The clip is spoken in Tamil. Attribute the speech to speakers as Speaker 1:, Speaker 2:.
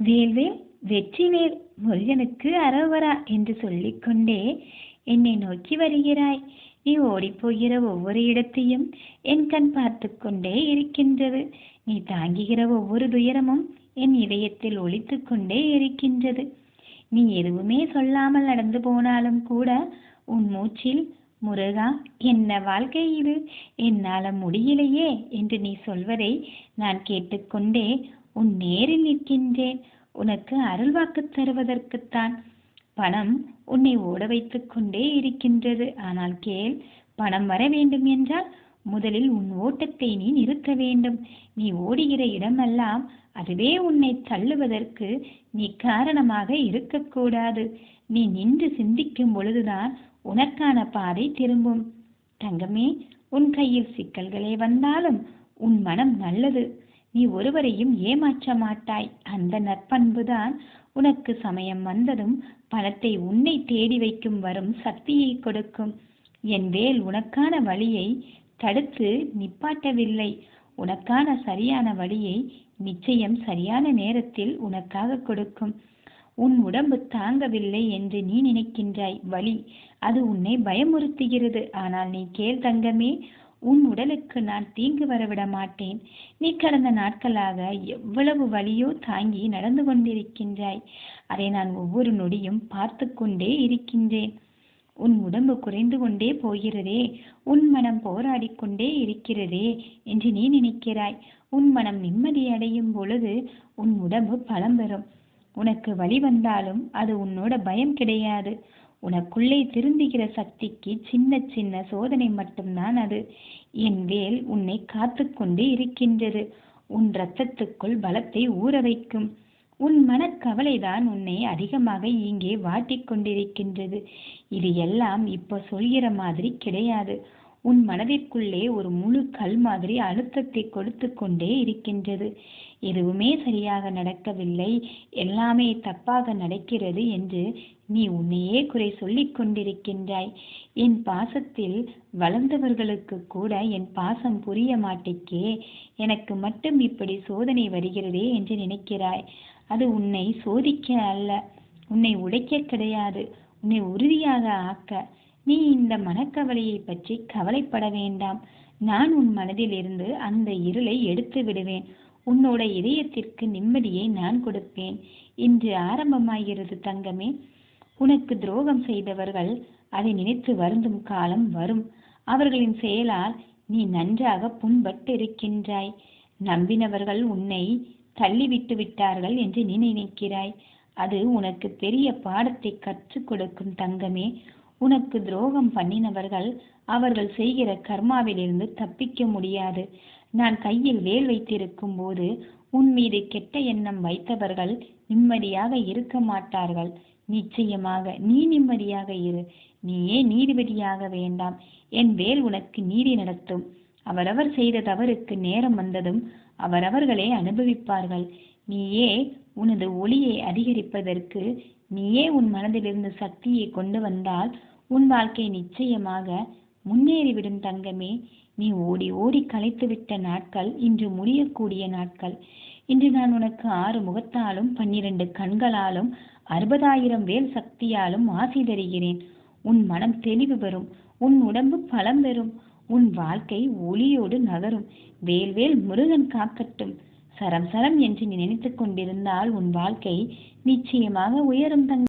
Speaker 1: வேல்வேல் வெற்றிவேல் முருகனுக்கு அரோகரா என்று சொல்லிக்கொண்டே என்னை நோக்கி வருகிறாய். நீ ஓடிப்போகிற ஒவ்வொரு இடத்தையும் என் கண் பார்த்து கொண்டே இருக்கின்றது. நீ தாங்குகிற ஒவ்வொரு துயரமும் என் இதயத்தில் ஒழித்து கொண்டே இருக்கின்றது. நீ எதுவுமே சொல்லாமல் நடந்து போனாலும் கூட உன் மூச்சில் முருகா என்ன வாழ்க்கை இது? என்னால் முடியலையே என்று நீ சொல்வதை நான் கேட்டுக்கொண்டே உன் நேரில் நிற்கின்றேன். உனக்கு அருள்வாக்கு தருவதற்குத்தான். பணம் உன்னை ஓட வைத்துக் கொண்டே இருக்கின்றது. ஆனால் கேள் பணம் வர வேண்டும் என்றால் முதலில் உன் ஓட்டத்தை நீ நிறுத்த வேண்டும். நீ ஓடுகிற இடமெல்லாம் அதுவே உன்னை தள்ளுவதற்கு நீ காரணமாக இருக்கக்கூடாது நீ நின்று சிந்திக்கும் பொழுதுதான் உனக்கான பாதை திரும்பும். தங்கமே உன் கையில் சிக்கல்களே வந்தாலும் உன் மனம் நல்லது. நீ ஒருவரையும் ஏமாற்ற மாட்டாய். அந்த நற்பண்புதான் உனக்கு சமயம் வந்ததும் பணத்தை உன்னை தேடி வைக்கும் வரும் சக்தியை கொடுக்கும். என் வேல் உனக்கான வழியை தடுத்து நிப்பாட்டவில்லை. உனக்கான சரியான வழியை நிச்சயம் சரியான நேரத்தில் உனக்காக கொடுக்கும். உன் உடம்பு தாங்கவில்லை என்று நீ நினைக்கின்றாய். வலி அது உன்னை பயமுறுத்துகிறது. ஆனால் நீ கேள் தங்கமே உன் உடலுக்கு நான் தீங்கு வரவிட மாட்டேன். நீ கடந்த நாட்களாக எவ்வளவு வலியோ தாங்கி நடந்து கொண்டிருக்கின்றாய். அதை நான் ஒவ்வொரு நொடியும் பார்த்து கொண்டே இருக்கின்றேன். உன் உடம்பு குறைந்து கொண்டே போகிறதே உன் மனம் போராடி கொண்டே இருக்கிறதே என்று நீ நினைக்கிறாய். உன் மனம் நிம்மதி அடையும் பொழுது உன் உடம்பு பலம் பெறும். உனக்கு வழி வந்தாலும் அது உன்னோட பயம் கிடையாது. உனக்குள்ளே திருந்துகிற சக்திக்கு சின்ன சின்ன சோதனை மட்டும்தான் அது. என் வேல் உன்னை காத்து கொண்டே இருக்கின்றது. உன் இரத்தத்துக்குள் பலத்தை ஊற வைக்கும். உன் மனக்கவலைதான் உன்னை அதிகமாக இங்கே வாட்டிக் கொண்டிருக்கின்றது இது எல்லாம் இப்போ சொல்கிற மாதிரி கிடையாது. உன் மனதிற்குள்ளே ஒரு முழு கல் மாதிரி அழுத்தத்தை கொடுத்து கொண்டே இருக்கின்றது. எதுவுமே சரியாக நடக்கவில்லை. எல்லாமே தப்பாக நடக்கிறது என்று நீ உன்னையே குறை சொல்லிக் கொண்டிருக்கின்றாய். என் பாசத்தில் வளர்ந்தவர்களுக்கு கூட என் பாசம் புரிய மாட்டேக்கே. எனக்கு மட்டும் இப்படி சோதனை வருகிறதே என்று நினைக்கிறாய். அது உன்னை சோதிக்க அல்ல. உன்னை உடைக்க கிடையாது. உன்னை உறுதியாக ஆக்க. நீ இந்த மனக்கவலையை பற்றி கவலைப்பட வேண்டாம். நான் உன் மனதில் இருந்து அந்த இருளை எடுத்து விடுவேன். உன்னோட இதயத்திற்கு நிம்மதியை நான் கொடுப்பேன். இன்று ஆரம்பமாகிறது தங்கமே. உனக்கு துரோகம் செய்தவர்கள் அதை நினைத்து வருந்தும் காலம் வரும். அவர்களின் செயலால் நீ நன்றாக புண்பட்டு இருக்கின்றாய் நம்பினவர்கள் உன்னை தள்ளிவிட்டு விட்டார்கள் என்று நீ நினைக்கிறாய். அது உனக்கு பெரிய பாடத்தை கற்றுக் கொடுக்கும் தங்கமே. உனக்கு துரோகம் பண்ணினவர்கள் அவர்கள் செய்கிற கர்மாவிலிருந்து தப்பிக்க முடியாது. நான் கையில் வேல் வைத்திருக்கும் போது உன் மீது கெட்ட எண்ணம் வைத்தவர்கள் நிம்மதியாக இருக்க மாட்டார்கள். நிச்சயமாக நீ நிம்மதியாக இரு. நீயே நீதிபதியாக வேண்டாம்? என் வேல் உனக்கு நீதி நடத்தும். அவரவர் செய்த தவறுக்கு நேரம் வந்ததும் அவரவர்களே அனுபவிப்பார்கள். நீயே உனது ஒளியை அதிகரிப்பதற்கு நீயே உன் மனதிலிருந்து சக்தியை கொண்டு வந்தால் உன் வாழ்க்கை நிச்சயமாக முன்னேறிவிடும் தங்கமே. நீ ஓடி ஓடி களைத்துவிட்ட நாட்கள் இன்று முடியக்கூடிய நாட்கள். இன்று நான் உனக்கு ஆறு முகத்தாலும் பன்னிரண்டு கண்களாலும் அறுபதாயிரம் வேல் சக்தியாலும் ஆசி தருகிறேன் உன் மனம் தெளிவு பெறும். உன் உடம்பு பலம் பெறும். உன் வாழ்க்கை ஒளியோடு நகரும். வேல்வேல் முருகன் காக்கட்டும். சரம் சரம் என்று நீ கொண்டிருந்தால் உன் வாழ்க்கை நிச்சயமாக உயரும் தங்க